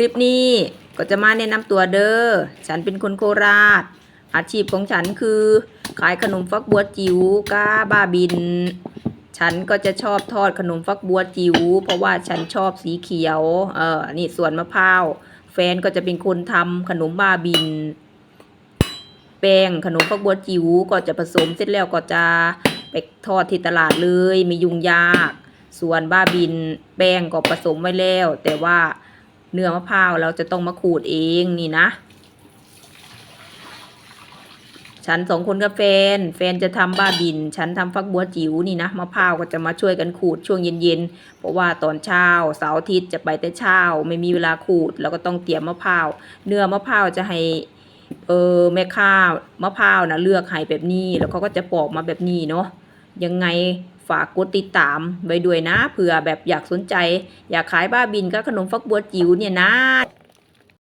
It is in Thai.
ลิปนี้ก็จะมาแนะนำตัวเด้อ ฉันเป็นคนโคราช อาชีพของฉันคือ ขายขนมฟักบัวจิ๋วกาบ้าบิน ฉันก็จะชอบทอดขนมฟักบัวจิ๋วเพราะว่าฉันชอบสีเขียว เออ นี่ส่วนมะพร้าว แฟนก็จะเป็นคนทำขนมบ้าบิน แป้งขนมฟักบัวจิ๋วก็จะผสมเสร็จแล้วก็จะไปทอดที่ตลาดเลยไม่ยุ่งยาก ส่วนบ้าบิน แป้งก็ผสมไว้แล้ว แต่ว่า เนื้อมะพร้าวเราจะต้องมาขูดเองนี่นะ ฉันสองคนกับแฟน แฟนจะทำบ้าบิน ฉันทำฟักบัวจิ๋วนี่นะมะพร้าวก็จะมาช่วยกันขูดช่วงเย็นๆ เพราะว่าตอนเช้าเสาร์อาทิตย์จะไปแต่เช้า ไม่มีเวลาขูดแล้วก็ต้องเตรียมมะพร้าวเนื้อมะพร้าวจะให้เออแม่ข้าวมะพร้าวนะเลือกให้แบบนี้แล้วเขาก็จะปอกมาแบบนี้เนาะยังไง ฝากกดติดตามไว้ด้วยนะเผื่อแบบอยากสนใจ อยากขายบ้าบินก็ขนมฟักบัวจิ๋วเนี่ยนะ